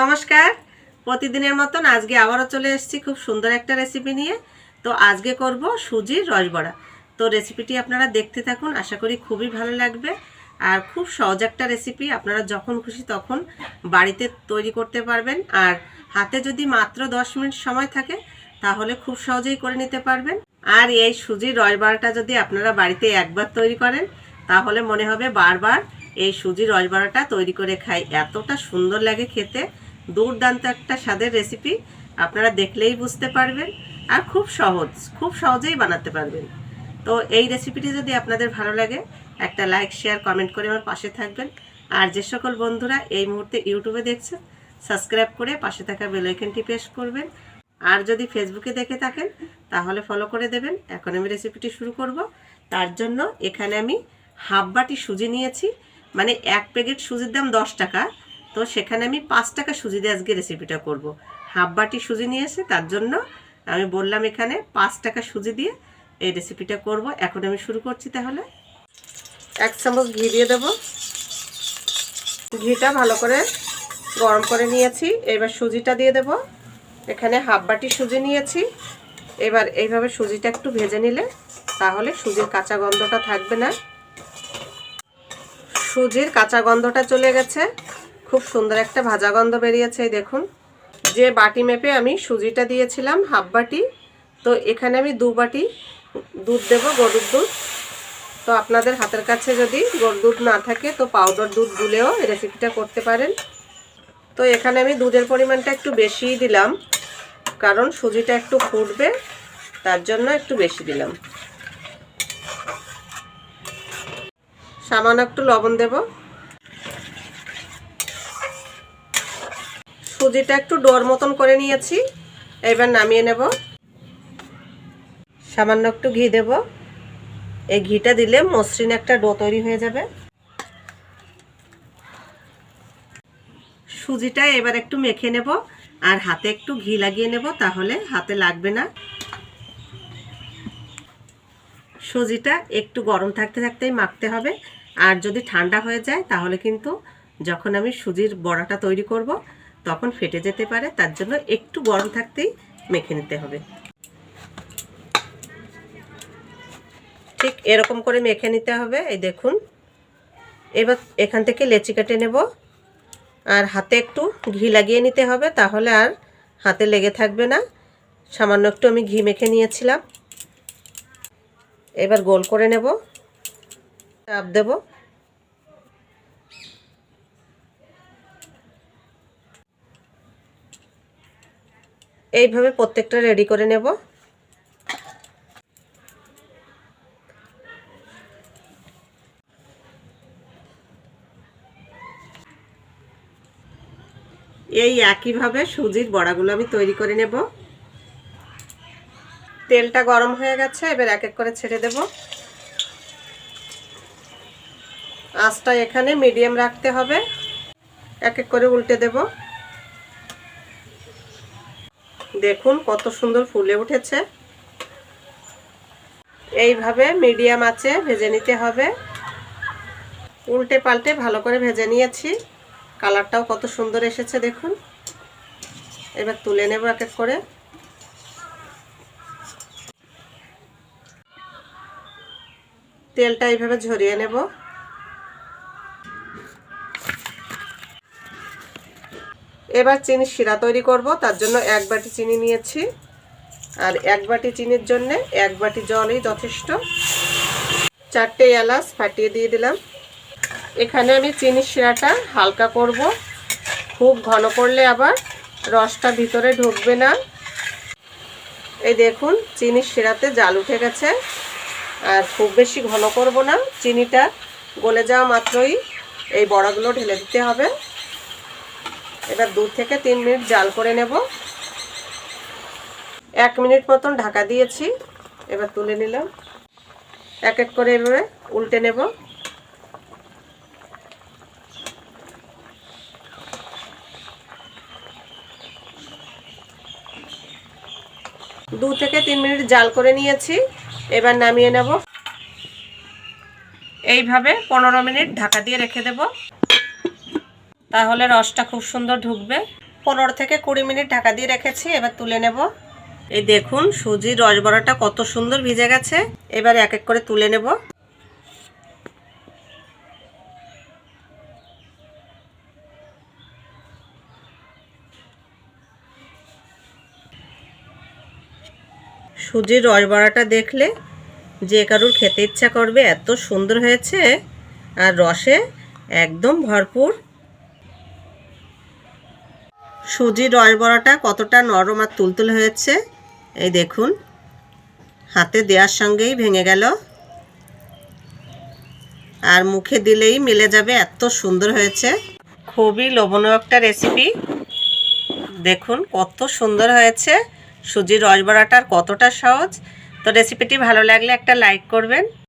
নমস্কার। প্রতিদিনের মতন আজকে আবারও চলে এসেছি খুব সুন্দর একটা রেসিপি নিয়ে। তো আজকে করব সুজির রসবড়া। তো রেসিপিটি আপনারা দেখতে থাকুন, আশা করি খুবই ভালো লাগবে। আর খুব সহজ একটা রেসিপি আপনারা যখন খুশি তখন বাড়িতে তৈরি করতে পারবেন। আর হাতে যদি মাত্র দশ মিনিট সময় থাকে, তাহলে খুব সহজেই করে নিতে পারবেন। আর এই সুজির রসবড়াটা যদি আপনারা বাড়িতে একবার তৈরি করেন, তাহলে মনে হবে বারবার এই সুজির রসবড়াটা তৈরি করে খাই। এতটা সুন্দর লাগে খেতে। দুর্দান্ত একটা স্বাদের রেসিপি আপনারা দেখলেই বুঝতে পারবেন আর খুব সহজ, খুব সহজেই বানাতে পারবেন। তো এই রেসিপিটি যদি আপনাদের ভালো লাগে, একটা লাইক শেয়ার কমেন্ট করে আমার পাশে থাকবেন। আর যে সকল বন্ধুরা এই মুহূর্তে ইউটিউবে দেখছেন সাবস্ক্রাইব করে পাশে থাকা বেলাইকনটি প্রেস করবেন। আর যদি ফেসবুকে দেখে থাকেন, তাহলে ফলো করে দেবেন। এখন আমি রেসিপিটি শুরু করব। তার জন্য এখানে আমি হাফ বাটি সুজি নিয়েছি। মানে এক প্যাকেট সুজির দাম দশ টাকা। তো সেখানে আমি পাঁচ টাকা সুজি দিয়ে আজকে রেসিপিটা করব। হাফ বাটি সুজি নিয়েছে তার জন্য আমি বললাম এখানে পাঁচ টাকা সুজি দিয়ে এই রেসিপিটা করব। এখন আমি শুরু করছি তাহলে। এক চামচ ঘি দিয়ে দেব। ঘিটা ভালো করে গরম করে নিয়েছি। এবার সুজিটা দিয়ে দেব। এখানে হাফ বাটি সুজি নিয়েছি। এবার এইভাবে সুজিটা একটু ভেজে নিলে তাহলে সুজির কাঁচা গন্ধটা থাকবে না। সুজির কাঁচা গন্ধটা চলে গেছে। খুব সুন্দর একটা ভাজা গন্ধ বেরিয়েছে দেখুন। যে বাটি মেপে আমি সুজিটা দিয়েছিলাম, হাফ বাটি। তো এখানে আমি দু বাটি দুধ দেব, গরুর দুধ। তো আপনাদের হাতের কাছে যদি গরুর দুধ না থাকে, তো পাউডার দুধ গুলেও রেসিপিটা করতে পারেন। তো এখানে আমি দুধের পরিমাণটা একটু বেশিই দিলাম, কারণ সুজিটা একটু ফুটবে, তার জন্য একটু বেশি দিলাম। সামান্য একটু লবণ দেব। সুজিটা একটু ডোর মতন করে নিয়েছি, এবার নামিয়ে নেব। সামান্য একটু ঘি দেব। এই ঘিটা দিলে মসৃণ একটা ডো তৈরি হয়ে যাবে। সুজিটা এবার একটু মেখে নেব আর হাতে একটু ঘি লাগিয়ে নেব, তাহলে হাতে লাগবে না। সুজিটা একটু গরম থাকতে থাকতেই মাখতে হবে। আর যদি ঠান্ডা হয়ে যায়, তাহলে কিন্তু যখন আমি সুজির বড়াটা তৈরি করব তখন ফেটে যেতে পারে, তার জন্য একটু গরম থাকতেই মেখে নিতে হবে। ঠিক এরকম করে মেখে নিতে হবে, এই দেখুন। এবার এখান থেকে লেচি কেটে নেব। আর হাতে একটু ঘি লাগিয়ে নিতে হবে, তাহলে আর হাতে লেগে থাকবে না। সামান্য একটু আমি ঘি মেখে নিয়েছিলাম। এবার গোল করে নেব। চাপ দেব। এইভাবে প্রত্যেকটা রেডি করে নেব। এই একইভাবে সুজির বড়াগুলো আমি তৈরি করে নেব। তেলটা গরম হয়ে গেছে, এবার এক এক করে ছেড়ে দেব। আঁচটা এখানে মিডিয়াম রাখতে হবে। এক এক করে উল্টে দেব। দেখুন কত সুন্দর ফুলে উঠেছে। এইভাবে মিডিয়াম আছে ভেজে নিতে হবে। উল্টে পাল্টে ভালো করে ভেজে নিয়েছি। কালারটাও কত সুন্দর এসেছে দেখুন। এবার তুলে নেব এক এক করে। তেলটা এইভাবে ঝরিয়ে নেব। এবার চিনি শিরা তৈরি করব, তার জন্য এক বাটি চিনি নিয়েছি। আর এক বাটি চিনির জন্য এক বাটি জলই যথেষ্ট। চারটে এলাচ ফাটিয়ে দিয়ে দিলাম। এখানে আমি চিনি শিরাটা হালকা করব। খুব ঘন করলে আবার রসটা ভিতরে ঢুকবে না। এই দেখুন চিনির শিরাতে জাল উঠে গেছে। আর খুব বেশি ঘন করব না। চিনিটা গলে যাওয়া মাত্রই এই বড়াগুলো ঢেলে দিতে হবে। এবার দু থেকে তিন মিনিট জাল করে নেব। এক মিনিট মতন ঢাকা দিয়েছি, এবার তুলে নিলাম। এক এক করে এভাবে উল্টে নেব। দু থেকে তিন মিনিট জাল করে নিয়েছি, এবার নামিয়ে নেব। এইভাবে পনেরো মিনিট ঢাকা দিয়ে রেখে দেব। তাহলে রসটা খুব সুন্দর ঢুকবে। পনেরো থেকে কুড়ি মিনিট ঢাকা দিয়ে রেখেছি, এবার তুলে নেব। এই দেখুন সুজির রস বড়াটা কত সুন্দর ভিজে গেছে। এবার এক এক করে তুলে নেব। সুজির রস বড়াটা দেখলে যে কারুর খেতে ইচ্ছা করবে, এত সুন্দর হয়েছে। আর রসে একদম ভরপুর। সুজির রসবড়াটা কতটা নরম আর তুলতুল হয়েছে, এই দেখুন। হাতে দেওয়ার সঙ্গেই ভেঙে গেল। আর মুখে দিলেই মিলে যাবে, এত সুন্দর হয়েছে। খুবই লোভনীয় একটা রেসিপি দেখুন, কত সুন্দর হয়েছে। সুজির রসবড়াটার কতটা সহজ। তো রেসিপিটি ভালো লাগলে একটা লাইক করবেন।